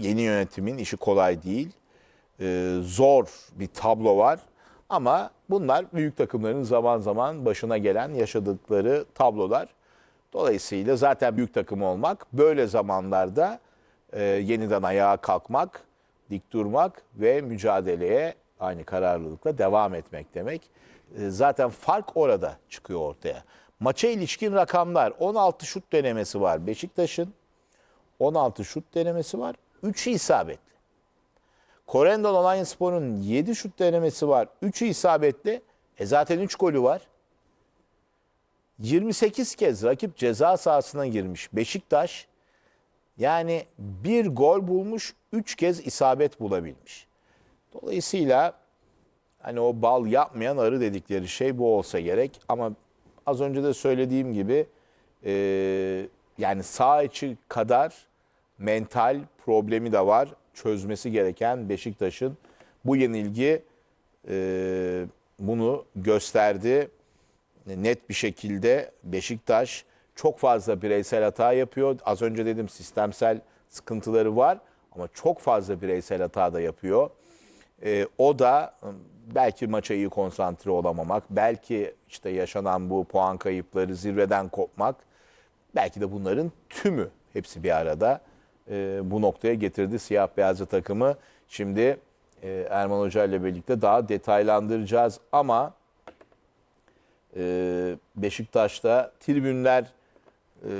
yeni yönetimin işi kolay değil. Ee, zor bir tablo var. Ama bunlar büyük takımların zaman zaman başına gelen yaşadıkları tablolar. Dolayısıyla zaten büyük takım olmak böyle zamanlarda e, yeniden ayağa kalkmak, dik durmak ve mücadeleye aynı kararlılıkla devam etmek demek. E, zaten fark orada çıkıyor ortaya. Maça ilişkin rakamlar 16 şut denemesi var Beşiktaş'ın. 16 şut denemesi var. 3'ü isabetli. Korendon Alanyaspor'un 7 şut denemesi var. 3'ü isabetli. E zaten 3 golü var. 28 kez rakip ceza sahasına girmiş Beşiktaş. Yani bir gol bulmuş, 3 kez isabet bulabilmiş. Dolayısıyla hani o bal yapmayan arı dedikleri şey bu olsa gerek. Ama az önce de söylediğim gibi e, yani sağ içi kadar mental problemi de var. Çözmesi gereken Beşiktaş'ın bu yenilgi e, bunu gösterdi. Net bir şekilde Beşiktaş çok fazla bireysel hata yapıyor. Az önce dedim sistemsel sıkıntıları var ama çok fazla bireysel hata da yapıyor. E, o da belki maça iyi konsantre olamamak, belki işte yaşanan bu puan kayıpları zirveden kopmak, belki de bunların tümü hepsi bir arada e, bu noktaya getirdi siyah beyazlı takımı. Şimdi e, Erman Hoca ile birlikte daha detaylandıracağız ama e, Beşiktaş'ta tribünler e,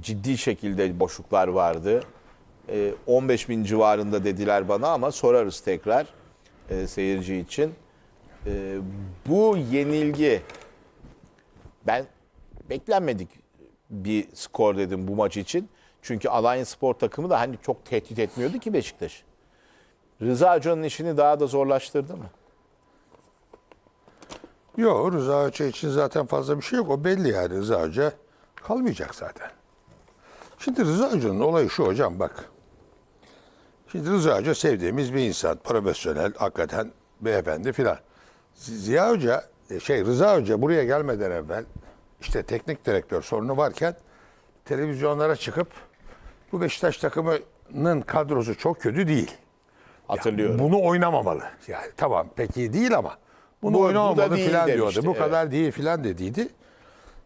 ciddi şekilde boşluklar vardı. E, 15 bin civarında dediler bana ama sorarız tekrar e, seyirci için. E, bu yenilgi ben beklenmedik bir skor dedim bu maç için. Çünkü Alanya Spor takımı da hani çok tehdit etmiyordu ki Beşiktaş. Rıza Hoca'nın işini daha da zorlaştırdı mı? Yok Rıza Hoca için zaten fazla bir şey yok. O belli yani Rıza Hoca kalmayacak zaten. Şimdi Rıza Hoca'nın olayı şu hocam bak. Şimdi Rıza Hoca sevdiğimiz bir insan. Profesyonel, hakikaten beyefendi filan. Ziya Hoca, e, şey Rıza Hoca buraya gelmeden evvel işte teknik direktör sorunu varken televizyonlara çıkıp bu Beşiktaş takımının kadrosu çok kötü değil. Hatırlıyorum. Bunu oynamamalı. Yani tamam pek iyi değil ama bunu Bu- bu da oynamamalı değil filan diyordu. demişti, Bu evet. kadar değil filan dediydi.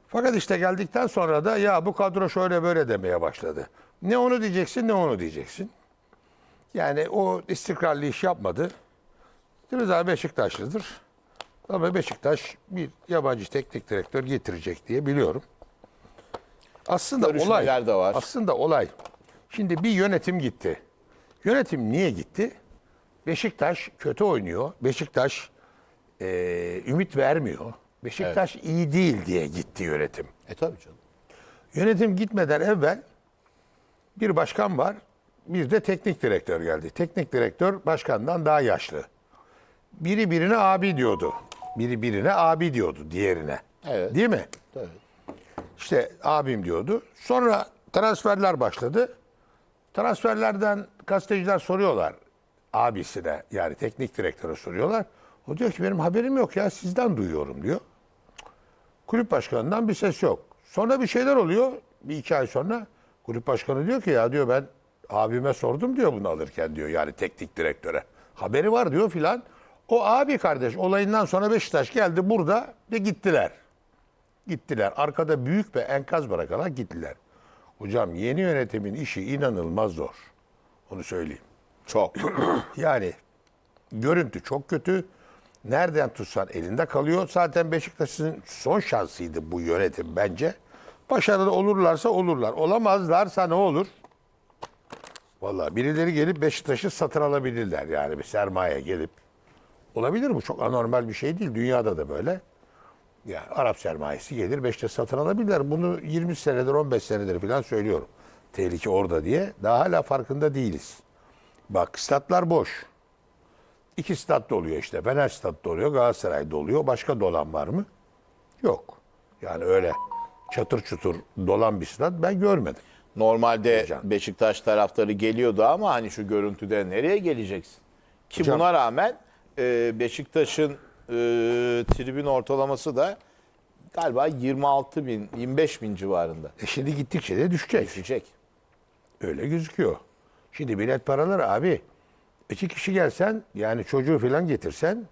Fakat işte geldikten sonra da ya bu kadro şöyle böyle demeye başladı. Ne onu diyeceksin ne onu diyeceksin. Yani o istikrarlı iş yapmadı. Rıza Beşiktaşlıdır. Ama Beşiktaş bir yabancı teknik direktör getirecek diye biliyorum. Aslında olay Görüşmeler de var. aslında olay. Şimdi bir yönetim gitti. Yönetim niye gitti? Beşiktaş kötü oynuyor. Beşiktaş eee, ümit vermiyor. Beşiktaş iyi değil diye gitti yönetim. E tabii canım. Yönetim gitmeden evvel bir başkan var, bir de teknik direktör geldi. Teknik direktör başkandan daha yaşlı. Biri birine abi diyordu. Biri birine abi diyordu diğerine. Evet. Değil mi? Evet. İşte abim diyordu. Sonra transferler başladı. Transferlerden gazeteciler soruyorlar abisine yani teknik direktöre soruyorlar. O diyor ki benim haberim yok ya sizden duyuyorum diyor. Kulüp başkanından bir ses yok. Sonra bir şeyler oluyor. Bir iki ay sonra kulüp başkanı diyor ki ya diyor ben abime sordum diyor bunu alırken diyor yani teknik direktöre. Haberi var diyor filan. O abi kardeş olayından sonra Beşiktaş geldi burada ve gittiler. Gittiler. Arkada büyük bir enkaz bırakarak gittiler. Hocam yeni yönetimin işi inanılmaz zor. Onu söyleyeyim. Çok. Yani görüntü çok kötü. Nereden tutsan elinde kalıyor. Zaten Beşiktaş'ın son şansıydı bu yönetim bence. Başarılı olurlarsa olurlar. Olamazlarsa ne olur? Vallahi birileri gelip Beşiktaş'ı satın alabilirler. Yani bir sermaye gelip. Olabilir bu çok anormal bir şey değil. Dünyada da böyle. Yani Arap sermayesi gelir Beşiktaş satın alabilirler. Bunu 20 senedir 15 senedir falan söylüyorum. Tehlike orada diye. Daha hala farkında değiliz. Bak statlar boş. İki stat doluyor işte. Fener stat doluyor, Galatasaray doluyor. Başka dolan var mı? Yok. Yani öyle çatır çutur dolan bir stat ben görmedim. Normalde Hocam. Beşiktaş taraftarı geliyordu ama hani şu görüntüde nereye geleceksin? Ki Hocam. buna rağmen e, Beşiktaş'ın e, tribün ortalaması da galiba 26 bin, 25 bin civarında E şimdi gittikçe de düşecek. düşecek. Öyle gözüküyor. Şimdi bilet paraları abi iki kişi gelsen yani çocuğu falan getirsen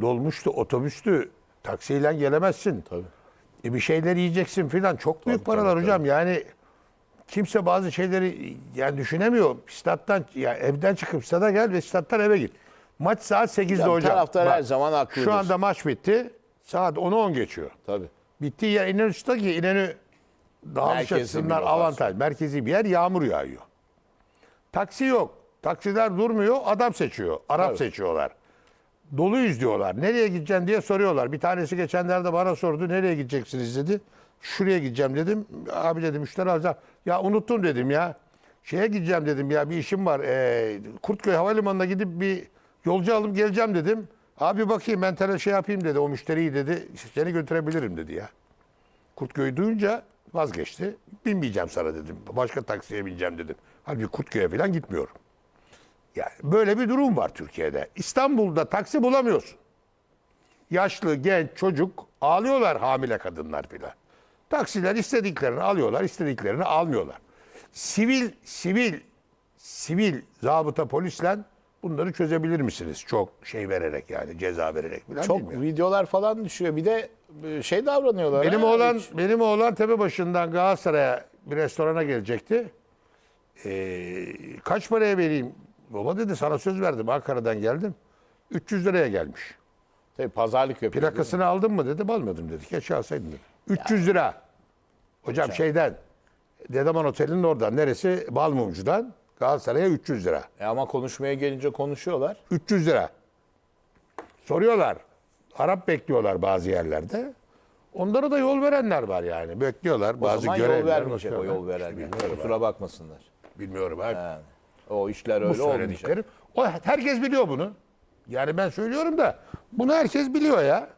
dolmuştu, otobüstü, taksiyle gelemezsin. Tabii. E bir şeyler yiyeceksin filan. Çok büyük paralar tabii, hocam. Yani kimse bazı şeyleri yani düşünemiyor. Stat'tan ya evden çıkıp stada gel ve stat'tan eve git. Maç saat 8'de Hocam, hocam. taraftar her zaman haklıdır. Şu anda maç bitti. Saat 10'u 10 geçiyor. Tabii. Bittiği yer İnönü Stadı ki İnönü dağılış açısından avantaj. Merkezi bir yer yağmur yağıyor. Taksi yok. Taksiler durmuyor. Adam seçiyor. Arap Tabii. seçiyorlar. Doluyuz diyorlar. Nereye gideceksin diye soruyorlar. Bir tanesi geçenlerde bana sordu. Nereye gideceksiniz dedi. Şuraya gideceğim dedim. Abi dedim müşteri alacağım. Ya unuttum dedim ya. Şeye gideceğim dedim ya bir işim var. Ee, Kurtköy Havalimanı'na gidip bir yolcu alıp geleceğim dedim. Abi bakayım ben tele şey yapayım dedi. O müşteriyi dedi. Seni götürebilirim dedi ya. Kurtköy'ü duyunca vazgeçti. Binmeyeceğim sana dedim. Başka taksiye bineceğim dedim. Halbuki Kurtköy'e falan gitmiyorum. Yani böyle bir durum var Türkiye'de. İstanbul'da taksi bulamıyorsun. Yaşlı, genç, çocuk ağlıyorlar hamile kadınlar filan. Taksiler istediklerini alıyorlar, istediklerini almıyorlar. Sivil, sivil, sivil zabıta polisle bunları çözebilir misiniz? Çok şey vererek yani ceza vererek falan Çok bilmiyorum. videolar falan düşüyor. Bir de e, şey davranıyorlar. Benim ha, oğlan hiç- benim oğlan Tepebaşı'ndan Galatasaray'a bir restorana gelecekti. Ee, kaç paraya vereyim? Baba dedi sana söz verdim Ankara'dan geldim. 300 liraya gelmiş. Tabii pazarlık yapıyor. Plakasını aldın mı dedi. Almadım dedi. Keşke alsaydın dedi. 300 lira. Hocam şeyden Dedeman Otel'in oradan neresi? Balmumcu'dan Galatasaray'a 300 lira. E ama konuşmaya gelince konuşuyorlar. 300 lira. Soruyorlar. Arap bekliyorlar bazı yerlerde. Onlara da yol verenler var yani. Bekliyorlar. O bazı zaman yol vermeyecek o yol verenler. Bilmiyorum Kusura bakmasınlar. Bilmiyorum abi. Yani, o işler öyle olmayacak. O, herkes biliyor bunu. Yani ben söylüyorum da bunu herkes biliyor ya.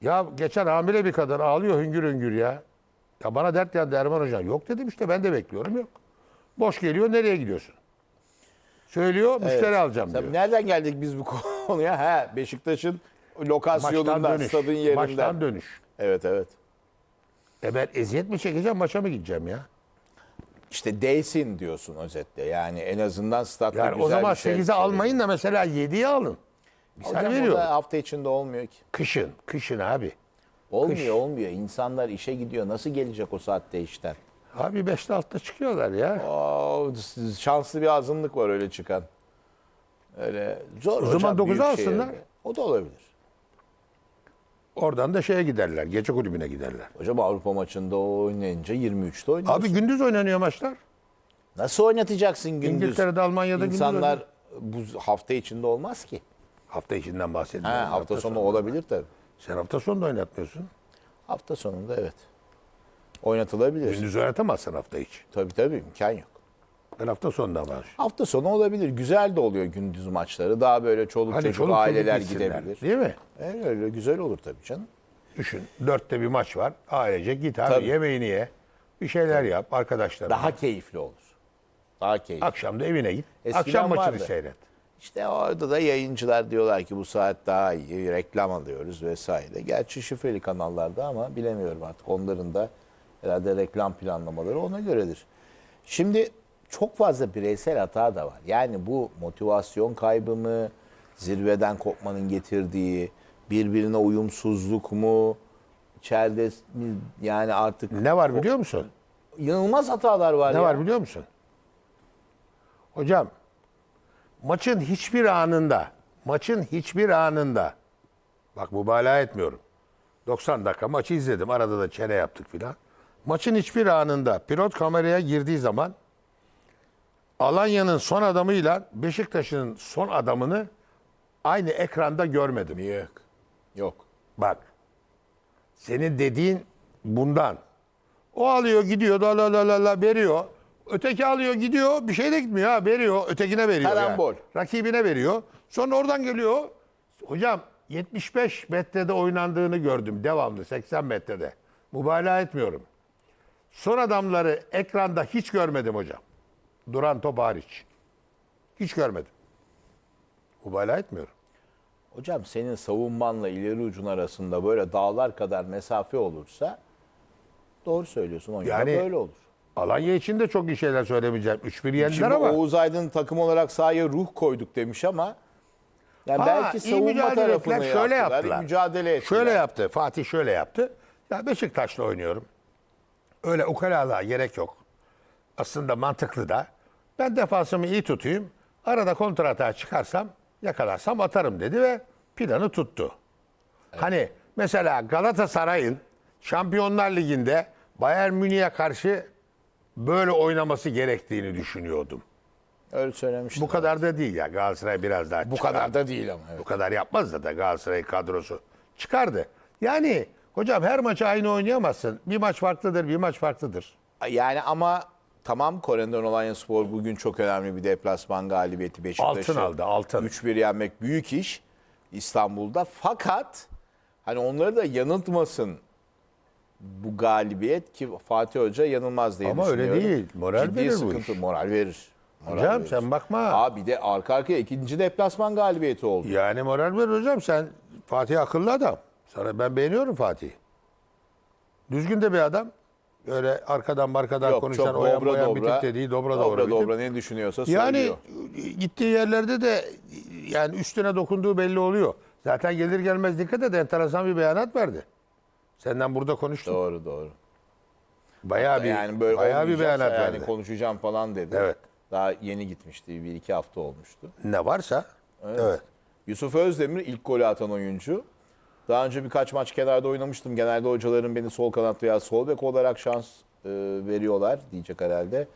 Ya geçen hamile bir kadın ağlıyor hüngür hüngür ya. Ya bana dert yandı Erman Hocam. Yok dedim işte ben de bekliyorum yok. Boş geliyor nereye gidiyorsun? Söylüyor müşteri alacağım Tabii diyor. nereden geldik biz bu konuya? Ha, Beşiktaş'ın lokasyonundan, stadın yerinden. Maçtan dönüş. Evet evet. E ben eziyet mi çekeceğim maça mı gideceğim ya? İşte değsin diyorsun özetle. Yani en azından statta Yani güzel o zaman bir şey 8'e söyledin. almayın da mesela 7'ye alın. Misal Hocam o veriyorum. da hafta içinde olmuyor ki. Kışın, kışın abi. Olmuyor Kış. olmuyor. İnsanlar işe gidiyor. Nasıl gelecek o saatte işten? Abi 5'te 6'da çıkıyorlar ya. Oo, şanslı bir azınlık var öyle çıkan. Öyle zor O hocam zaman dokuza büyük alsınlar. O da olabilir. Oradan da şeye giderler, gece kulübüne giderler. Hocam Avrupa maçında o oynayınca 23'te oynuyorsun. Abi gündüz oynanıyor maçlar. Nasıl oynatacaksın gündüz? İngiltere'de, Almanya'da gündüz İnsanlar oynuyor. bu hafta içinde olmaz ki. Hafta içinden bahsediyorum. Ha, hafta sonu olabilir tabii. Sen hafta sonu da oynatmıyorsun. Hafta sonunda evet. Oynatılabilir. Gündüz oynatamazsın hafta içi. Tabii tabii imkan yok. Ben hafta sonunda var. Hafta sonu olabilir. Güzel de oluyor gündüz maçları. Daha böyle çoluk Hani çocuk çoluk aileler gitsinler, gidebilir. Değil mi? Evet, öyle güzel olur tabii canım. Düşün. Dörtte bir maç var. Ailece git abi Tabii. yemeğini ye. Bir şeyler yap arkadaşlar. Daha keyifli olur. Daha keyifli. Akşam da evine git. Eskiden Akşam maçını vardı. seyret. İşte orada da yayıncılar diyorlar ki bu saat daha iyi, reklam alıyoruz vesaire. Gerçi şifreli kanallarda ama bilemiyorum artık onların da herhalde reklam planlamaları ona göredir. Şimdi çok fazla bireysel hata da var. Yani bu motivasyon kaybı mı, zirveden kopmanın getirdiği, birbirine uyumsuzluk mu, içeride yani artık Ne var biliyor musun? inanılmaz hatalar var Ne ya. var biliyor musun? Hocam maçın hiçbir anında maçın hiçbir anında bak mübalağa etmiyorum. 90 dakika maçı izledim. Arada da çene yaptık filan. Maçın hiçbir anında pilot kameraya girdiği zaman Alanya'nın son adamıyla Beşiktaş'ın son adamını aynı ekranda görmedim. Yok. Yok. Bak. Senin dediğin bundan. O alıyor gidiyor la la la la la veriyor. Öteki alıyor gidiyor bir şey de gitmiyor ha veriyor. Ötekine veriyor. Karambol. yani. Rakibine veriyor. Sonra oradan geliyor. Hocam 75 metrede oynandığını gördüm devamlı 80 metrede. Mübalağa etmiyorum. Son adamları ekranda hiç görmedim hocam. Duran top hariç. Hiç görmedim. Mübalağa etmiyorum. Hocam senin savunmanla ileri ucun arasında böyle dağlar kadar mesafe olursa doğru söylüyorsun. O Yani- böyle olur. Alanya için de çok iyi şeyler söylemeyeceğim. 3-1 yendiler ama. Oğuz Aydın takım olarak sahaya ruh koyduk demiş ama yani Ha, belki savunma tarafını ettiler, şöyle yaptılar, yaptılar. mücadele ettiler. Şöyle yaptı. Fatih şöyle yaptı. Ya Beşiktaş'la oynuyorum. Öyle ukalalığa gerek yok. Aslında mantıklı da. Ben defansımı iyi tutayım. Arada kontratağa çıkarsam, yakalarsam atarım dedi ve planı tuttu. Hani mesela Galatasaray'ın Şampiyonlar Ligi'nde Bayern Münih'e karşı böyle oynaması gerektiğini düşünüyordum. Öyle söylemiştim. Bu kadar da değil ya. Galatasaray biraz daha Bu kadar da değil ama. evet. bu kadar yapmaz da Galatasaray kadrosu çıkardı. Yani hocam her maçı aynı oynayamazsın. Bir maç farklıdır, bir maç farklıdır. Yani ama tamam Korendon Alanya Spor bugün çok önemli bir deplasman galibiyeti Beşiktaş'ı. Altın aldı, altın. 3-1 yenmek büyük iş İstanbul'da. Fakat hani onları da yanıltmasın bu galibiyet ki Fatih Hoca yanılmaz diye Ama öyle değil. Moral Ciddi verir bu sıkıntı. iş. Moral verir. Moral Hocam verir. sen bakma. Aa bir de arka arkaya ikinci deplasman galibiyeti oldu. Yani moral ver hocam sen Fatih akıllı adam. Sana ben beğeniyorum Fatih. Düzgün de bir adam. Öyle arkadan markadan Yok konuşan çok oyan dobra boyan dobra. bitik dediği dobra dobra. dobra, dobra ne düşünüyorsa Yani söylüyor. gittiği yerlerde de yani üstüne dokunduğu belli oluyor. Zaten gelir gelmez dikkat et enteresan bir beyanat verdi. Senden burada konuştuk. Doğru doğru. Bayağı bir yani böyle bayağı bir beyanat yani verdi. konuşacağım falan dedi. Evet. Daha yeni gitmişti. Bir iki hafta olmuştu. Ne varsa. Evet. Yusuf Özdemir ilk golü atan oyuncu. Daha önce birkaç maç kenarda oynamıştım. Genelde hocaların beni sol kanat veya sol bek olarak şans e, veriyorlar diyecek herhalde.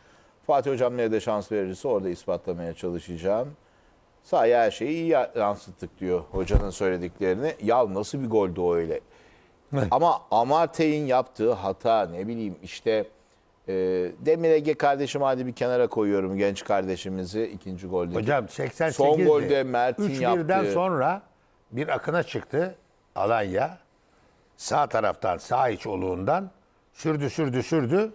Fatih Hocam nerede şans verirse orada ispatlamaya çalışacağım. Sahaya her şeyi iyi yansıttık diyor hocanın söylediklerini. Ya nasıl bir goldü o öyle. Ama Amartey'in yaptığı hata ne bileyim işte e, Demir Ege kardeşim hadi bir kenara koyuyorum genç kardeşimizi ikinci golde. Hocam 88'de Son golde Mert'in 3-1'den yaptığı- sonra bir akına çıktı Alanya. Sağ taraftan sağ iç oluğundan sürdü sürdü sürdü.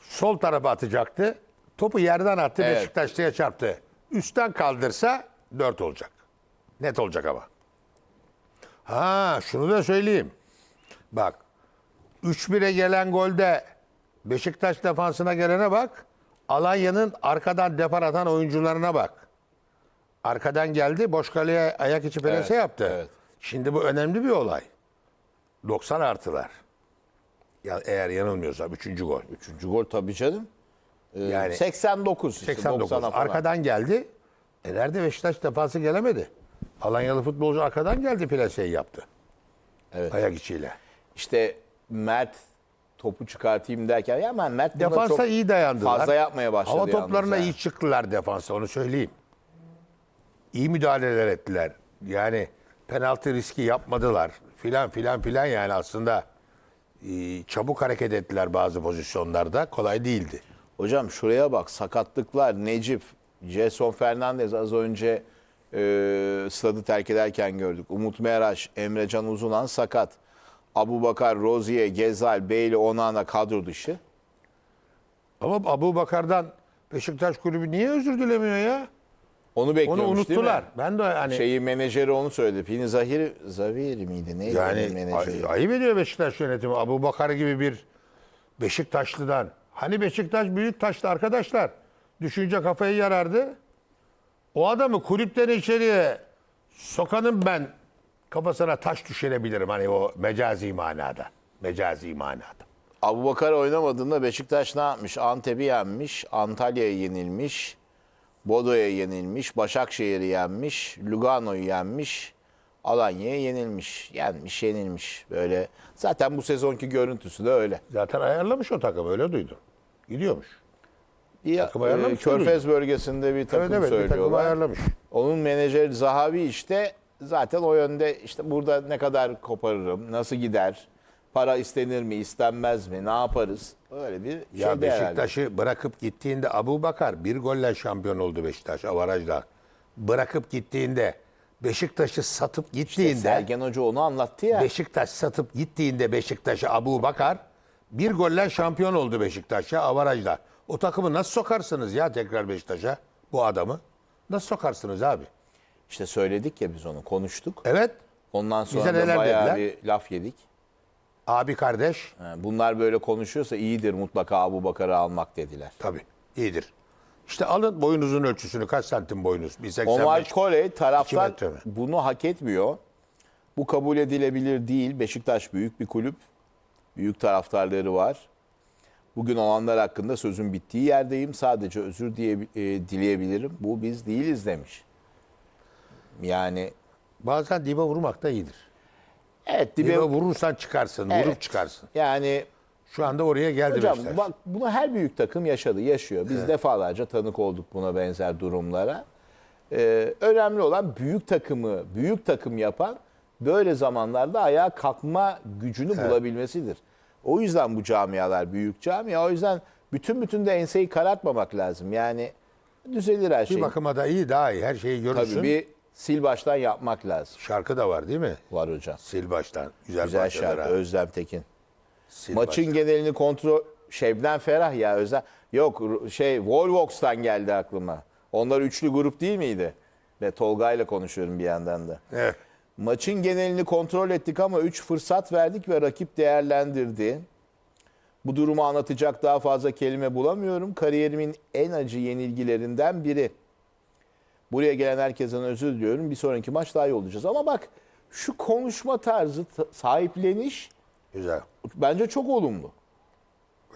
Sol tarafa atacaktı. Topu yerden attı Evet. Beşiktaşlı'ya çarptı. Üstten kaldırsa 4 olacak. Net olacak ama. Ha şunu da söyleyeyim. Bak 3-1'e gelen golde Beşiktaş defansına gelene bak. Alanya'nın arkadan depar atan oyuncularına bak. Arkadan geldi, boş kaleye ayak içi plase Evet, yaptı. evet. Şimdi bu önemli bir olay. 90 artılar. Ya eğer yanılmıyorsam 3. gol. Üçüncü gol tabii canım. Ee, Yani 89 işte 89. 90'a falan. Arkadan geldi. E nerede Beşiktaş defansı gelemedi. Alanyalı futbolcu arkadan geldi plaseyi yaptı. Evet. Ayak içiyle. İşte Mert topu çıkartayım derken ya ben Mert Defansa çok iyi dayandılar. Fazla yapmaya başladı Hava toplarına ha. iyi çıktılar defansa onu söyleyeyim. İyi müdahaleler ettiler. Yani penaltı riski yapmadılar. Filan filan filan yani aslında e, çabuk hareket ettiler bazı pozisyonlarda. Kolay değildi. Hocam şuraya bak sakatlıklar Necip, Jason Fernandez az önce e, stadı terk ederken gördük. Umut Meraş, Emrecan Uzunan sakat. Abu Bakar, Rozier, Gezal, Beyli, Onana kadro dışı. Ama Abu Bakar'dan Beşiktaş kulübü niye özür dilemiyor ya? Onu bekliyormuş Onu değil mi? unuttular. Ben de hani Şeyi menajeri onu söyledi. Pini Zahir, Zavir miydi? Neydi yani onun menajeri? ay- ayıp ediyor Beşiktaş yönetimi. Abu Bakar gibi bir Beşiktaşlı'dan. Hani Beşiktaş büyük taşlı arkadaşlar. Düşünce kafayı yarardı. O adamı kulüpten içeriye sokanın ben kafasına taş düşürebilirim. Hani o mecazi manada. Mecazi manada. Abu Bakar oynamadığında Beşiktaş ne yapmış? Antep'i yenmiş, Antalya'ya yenilmiş, Bodo'ya yenilmiş, Başakşehir'i yenmiş, Lugano'yu yenmiş, Alanya'ya yenilmiş. Yenmiş, yenilmiş. Böyle. Zaten bu sezonki görüntüsü de öyle. Zaten ayarlamış o takım öyle duydum. Gidiyormuş. Bir, Takım e, Körfez bölgesinde bir takım Evet evet bir takım söylüyorlar. ayarlamış. Onun menajeri Zahavi işte zaten o yönde işte burada ne kadar koparırım, nasıl gider, para istenir mi, istenmez mi, ne yaparız? Öyle bir Ya şey herhalde. Beşiktaş'ı bırakıp gittiğinde Abu Bakar bir golle şampiyon oldu Beşiktaş avarajla. Bırakıp gittiğinde Beşiktaş'ı satıp gittiğinde Sergen Hoca onu anlattı ya. Beşiktaş satıp gittiğinde Beşiktaş'a Abu Bakar bir golle şampiyon oldu Beşiktaş'a avarajla. O takımı nasıl sokarsınız ya tekrar Beşiktaş'a bu adamı? Nasıl sokarsınız abi? İşte söyledik ya biz onu konuştuk. Evet. Ondan sonra Bize da neler bayağı dediler? bir laf yedik. Abi kardeş. Bunlar böyle konuşuyorsa iyidir mutlaka Abu Bakar'ı almak dediler. Tabii iyidir. İşte alın boyunuzun ölçüsünü. Kaç santim boyunuz? 1.85. Omar Kole İki taraftar metre mi? bunu hak etmiyor. Bu kabul edilebilir değil. Beşiktaş büyük bir kulüp. Büyük taraftarları var. Bugün olanlar hakkında sözün bittiği yerdeyim. Sadece özür diye, e, dileyebilirim. Bu biz değiliz demiş. Yani Bazen dibe vurmak da iyidir. Evet Dibe, dibe, vurursan çıkarsın. Vurup Evet. çıkarsın. yani Şu anda oraya geldi Hocam Beşiktaş. bak bunu her büyük takım yaşadı, yaşıyor. Biz defalarca tanık olduk buna benzer durumlara. Ee, önemli olan büyük takımı büyük takım yapan böyle zamanlarda ayağa kalkma gücünü bulabilmesidir. O yüzden bu camialar büyük camia. O yüzden bütün bütün de enseyi karartmamak lazım. Yani düzelir her şey. Bir bakıma da iyi daha iyi. Her şeyi görürsün. Tabii bir sil baştan yapmak lazım. Şarkı da var değil mi? Var hocam. Sil baştan. Güzel, Güzel şarkı ha. Özlem Tekin. Sil Maçın baştan. genelini kontrol Şebnem Ferah ya özel. Yok şey Volvox'tan geldi aklıma. Onlar üçlü grup değil miydi? Ve Tolga ile konuşuyorum bir yandan da. Evet. Maçın genelini kontrol ettik ama 3 fırsat verdik ve rakip değerlendirdi. Bu durumu anlatacak daha fazla kelime bulamıyorum. Kariyerimin en acı yenilgilerinden biri. Buraya gelen herkesten özür diliyorum. Bir sonraki maç daha iyi olacağız. Ama bak şu konuşma tarzı, sahipleniş Güzel. bence çok olumlu.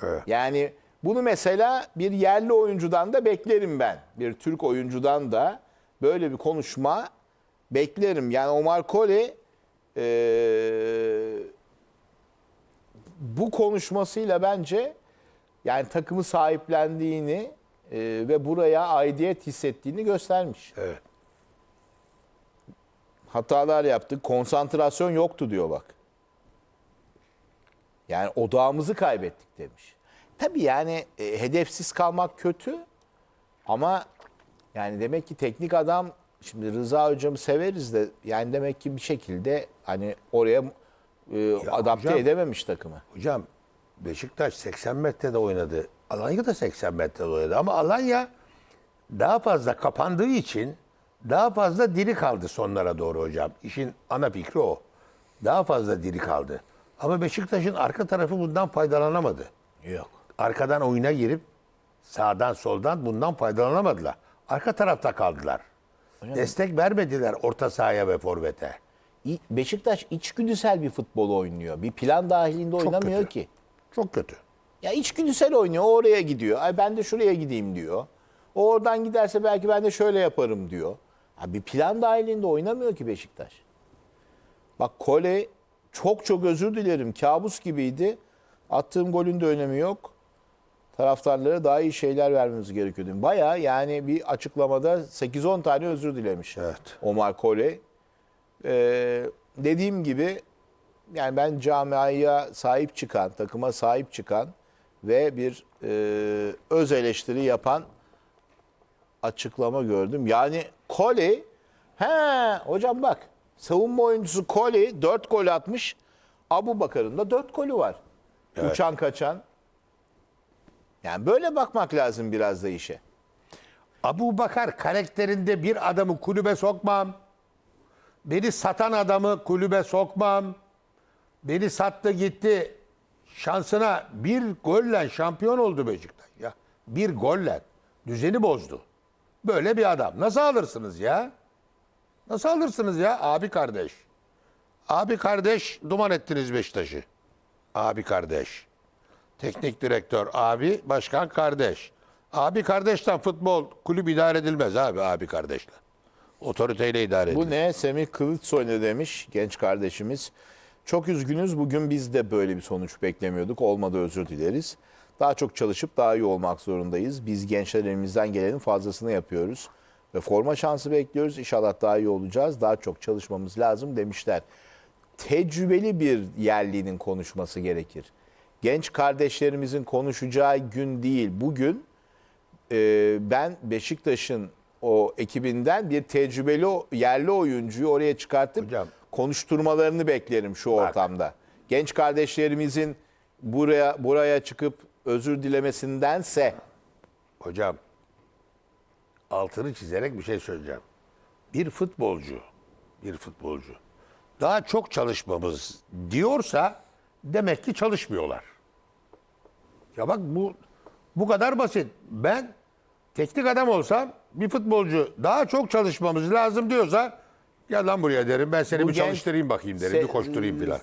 Evet. Yani bunu mesela bir yerli oyuncudan da beklerim ben. Bir Türk oyuncudan da böyle bir konuşma beklerim. Yani Omar Kole eee, bu konuşmasıyla bence yani takımı sahiplendiğini eee, ve buraya aidiyet hissettiğini göstermiş. Evet. Hatalar yaptık, konsantrasyon yoktu diyor bak. Yani odağımızı kaybettik demiş. Tabii yani e, hedefsiz kalmak kötü ama yani demek ki teknik adam şimdi Rıza hocamı severiz de yani demek ki bir şekilde hani oraya e, adapte hocam- edememiş takımı. Hocam Beşiktaş 80 metrede oynadı. Alanya da 80 metrede oynadı. Ama Alanya daha fazla kapandığı için daha fazla diri kaldı sonlara doğru hocam. İşin ana fikri o. Daha fazla diri kaldı. Ama Beşiktaş'ın arka tarafı bundan faydalanamadı. Yok. Arkadan oyuna girip sağdan soldan bundan faydalanamadılar. Arka tarafta kaldılar. Destek vermediler orta sahaya ve forvete. Beşiktaş içgüdüsel bir futbol oynuyor. Bir plan dahilinde oynamıyor kötü. ki. Çok kötü. Ya içgüdüsel oynuyor. O oraya gidiyor. Ay ben de şuraya gideyim diyor. O oradan giderse belki ben de şöyle yaparım diyor. Ha bir plan dahilinde oynamıyor ki Beşiktaş. Bak Kole çok çok özür dilerim. Kabus gibiydi. Attığım golün de önemi yok. Taraftarlara daha iyi şeyler vermemiz gerekiyor. dedim. Baya yani bir açıklamada 8-10 tane özür dilemiş. Evet. Omar Kole. Ee, dediğim gibi yani ben camiaya sahip çıkan, takıma sahip çıkan ve bir e, öz eleştiri yapan açıklama gördüm. Yani Kole, he hocam bak savunma oyuncusu Kole 4 gol atmış. Abu Bakar'ın da 4 golü var. Uçan kaçan. Yani böyle bakmak lazım biraz da işe. Abu Bakar karakterinde bir adamı kulübe sokmam. Beni satan adamı kulübe sokmam. Beni sattı gitti. Şansına bir golle şampiyon oldu Beşiktaş ya. Bir golle düzeni bozdu. Böyle bir adam. Nasıl alırsınız ya? Nasıl alırsınız ya abi kardeş? Abi kardeş duman ettiniz Beşiktaş'ı. Abi kardeş. Teknik direktör abi, başkan kardeş. Abi kardeşten futbol kulüp idare edilmez abi abi kardeşle. Otoriteyle idare edilir. Bu ne? Semih Kılıçsoy ne demiş genç kardeşimiz. Çok üzgünüz. Bugün biz de böyle bir sonuç beklemiyorduk. Olmadı özür dileriz. Daha çok çalışıp daha iyi olmak zorundayız. Biz gençler elimizden gelenin fazlasını yapıyoruz. Ve forma şansı bekliyoruz. İnşallah daha iyi olacağız. Daha çok çalışmamız lazım demişler. Tecrübeli bir yerlinin konuşması gerekir. Genç kardeşlerimizin konuşacağı gün değil. Bugün e, ben Beşiktaş'ın o ekibinden bir tecrübeli yerli oyuncuyu oraya çıkartıp Hocam. Konuşturmalarını beklerim şu ortamda. Genç kardeşlerimizin buraya buraya çıkıp özür dilemesindense Hocam altını çizerek bir şey söyleyeceğim. Bir futbolcu, bir futbolcu daha çok çalışmamız diyorsa demek ki çalışmıyorlar. Ya bak bu bu kadar basit. Ben teknik adam olsam bir futbolcu daha çok çalışmamız lazım diyorsa gel lan buraya derim ben seni Bu bir genç- çalıştırayım bakayım derim bir koşturayım filan.